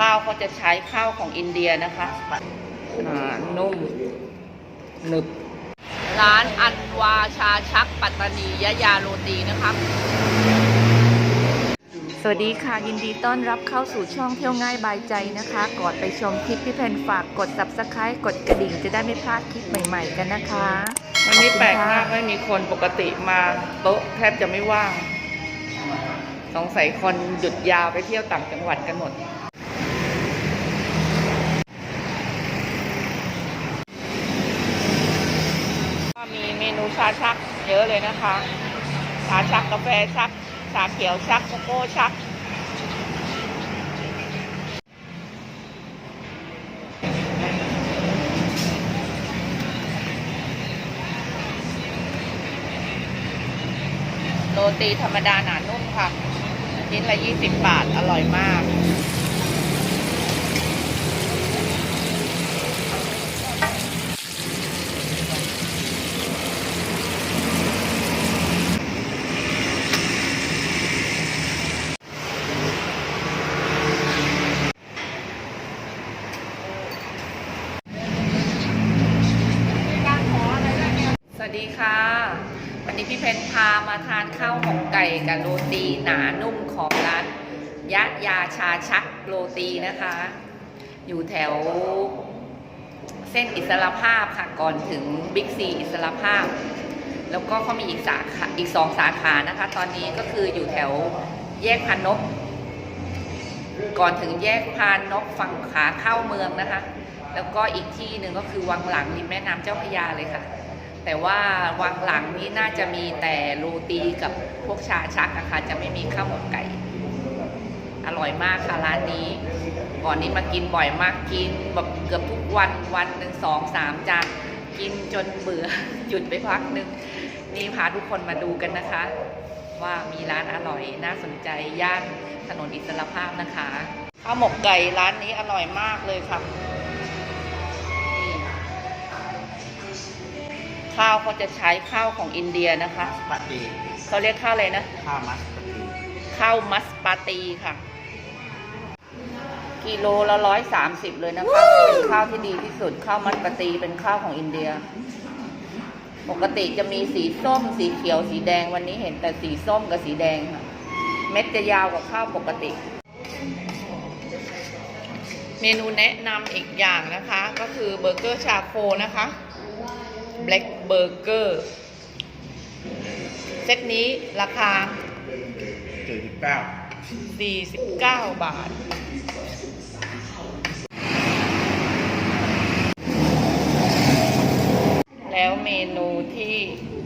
ข้าวเขาจะใช้ข้าวของอินเดียนะคะอ่านุ่มหนึบ ร้านอันวาชาชักปัตตานียะยาโรตีนะครับสวัสดีค่ะ ยินดีต้อนรับเข้าสู่ช่องเที่ยวง่ายบายใจนะคะ ก่อนไปชมคลิปพี่เพนฝากกด subscribe กดกระดิ่งจะได้ไม่พลาดคลิปใหม่ๆกันนะคะวันนี้แปลกมากไม่มีคนปกติมาโต๊ะแทบจะไม่ว่าง สงสัยคนหยุดยาวไปเที่ยวต่างจังหวัดกันหมด ก็ ชาชักเยอะเลยนะคะชาชักกาแฟชักชาเขียวชักโกโก้ชัก โรตีธรรมดาหนานุ่มค่ะชิ้นละ 20 บาท อร่อยมาก สวัสดีค่ะ วันนี้พี่เพนพามาทานข้าวหมกไก่กับโรตีหนานุ่มของร้านยะยาชาชักโรตีนะคะ อยู่แถว เส้นอิสรภาพค่ะก่อนถึงบิ๊กซีอิสรภาพ แล้วก็เขามีอีกสาขาอีกสองสาขานะคะ ตอนนี้ก็คืออยู่แถวแยกพานนก ก่อนถึงแยกพานนกฝั่งขาเข้าเมืองนะคะ แล้วก็อีกที่หนึ่งก็คือวังหลังริมแม่น้ำเจ้าพระยาเลยค่ะ แต่ว่าวังหลังนี้น่าจะมีแต่โรตีกับพวกชาชักนะคะจะไม่มีข้าวหมกไก่ อร่อยมากค่ะร้านนี้ ก่อนนี้มากินบ่อยมากกินแบบเกือบทุกวันวันหนึ่งสองสามจานกินจนเบื่อหยุดไปพักหนึ่งนี่พาทุกคนมาดูกันนะคะ ว่ามีร้านอร่อยน่าสนใจย่านถนนอิสรภาพนะคะข้าวหมกไก่ร้านนี้อร่อยมากเลยค่ะ ข้าวเขาจะใช้ข้าวของอินเดียนะคะปาตีเขาเรียกข้าวอะไรนะข้าวมัสปาตีข้าวมัสปาตีค่ะ กิโลละร้อยสามสิบเลยนะคะเป็นข้าวที่ดีที่สุดข้าวมัสปาตีเป็นข้าวของอินเดีย ปกติจะมีสีส้ม สีเขียวสีแดงวันนี้เห็นแต่สีส้มกับสีแดงค่ะ เม็ดจะยาวกว่าข้าวปกติ เมนูแนะนำอีกอย่างนะคะ ก็คือเบอร์เกอร์ชาโคนะคะ Black Burger เซตนี้ราคาเจ็ดสิบเก้า49 บาท แล้วเมนูที่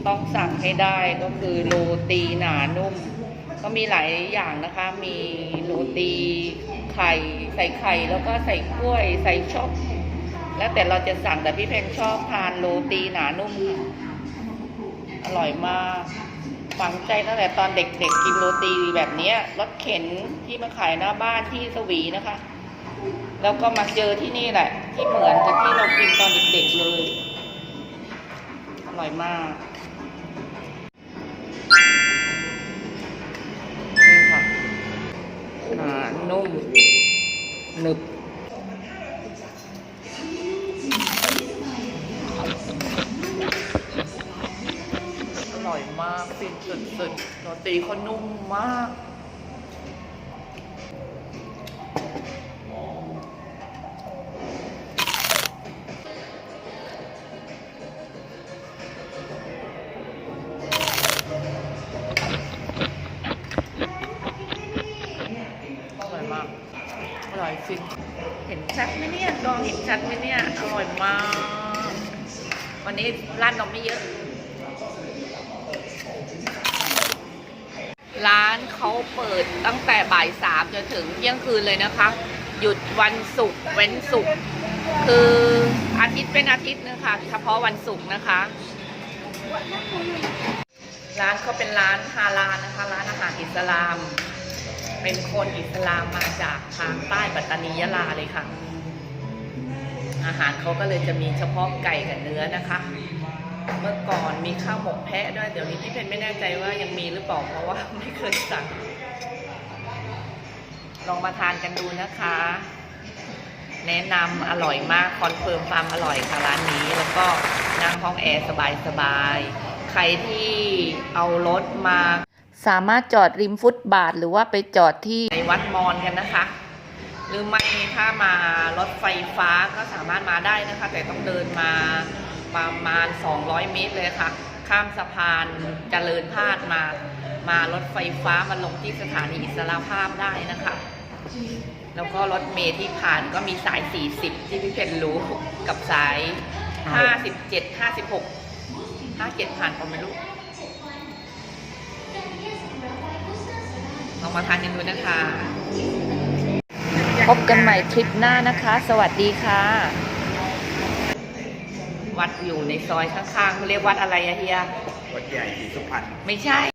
ต้องสั่งให้ได้ก็คือโรตีหนานุ่ม ก็มีหลายอย่างนะคะ มีโรตีไข่ ใส่ไข่ แล้วก็ใส่กล้วย ใส่ช็อก แล้วแต่เราจะสั่งแต่พี่เพนชอบทานโรตีหนานุ่มค่ะอร่อยมากฝังใจตั้งแต่ตอนเด็กๆกินโรตีแบบนี้รถเข็นที่มาขายหน้าบ้านที่สวีนะคะ แล้วก็มาเจอที่นี่แหละ ที่เหมือนกับที่เรากินตอนเด็กๆเลย อร่อยมากนี่ค่ะอ่านุ่มหนึบ ฟินสุดๆโรตีเขานุ่มมากอร่อยมากอร่อยฟินเห็นชัดไหมเนี่ยกล้องเห็นชัดไหมเนี่ย อร่อยมาก วันนี้ร้านนมไม่เยอะ ร้านเขาเปิดตั้งแต่บ่ายสามจนถึงเที่ยงคืนเลยนะคะ หยุดวันศุกร์เว้นศุกร์คืออาทิตย์เป็นอาทิตย์นะคะ เฉพาะวันศุกร์นะคะ ร้านเขาเป็นร้านฮาลาลนะคะ ร้านอาหารอิสลาม เป็นคนอิสลามมาจากทางใต้ปัตตานียะลาเลยค่ะ อาหารเขาก็เลยจะมีเฉพาะไก่กับเนื้อนะคะ เมื่อก่อนมีข้าวหมกแพะด้วย เดี๋ยวนี้พี่เพนไม่แน่ใจว่ายังมีหรือเปล่าเพราะว่าไม่เคยสั่ง ลองมาทานกันดูนะคะ แนะนำอร่อยมากคอนเฟิร์มความอร่อยค่ะร้านนี้ แล้วก็นั่งห้องแอร์สบายๆ ใครที่เอารถมา สามารถจอดริมฟุตบาท หรือว่าไปจอดที่ในวัดมอนกันนะคะ หรือไม่ถ้ามารถไฟฟ้าก็สามารถมาได้นะคะ แต่ต้องเดินมา ประมาณ 200 เมตรเลยค่ะ ข้ามสะพานเจริญพาดมา มารถไฟฟ้ามาลงที่สถานีอิสระภาพได้นะคะ แล้วก็รถเมล์ที่ผ่านก็มีสาย 40 ที่พี่เพนรู้กับสาย 57 56 57 ผ่านผมไม่รู้ลองมาทานกันดูนะคะพบกันใหม่คลิปหน้านะคะ สวัสดีค่ะ วัดอยู่ในซอยข้างๆเขาเรียกวัดอะไรอะเฮีย วัดใหญ่ศรีสุพรรณ ไม่ใช่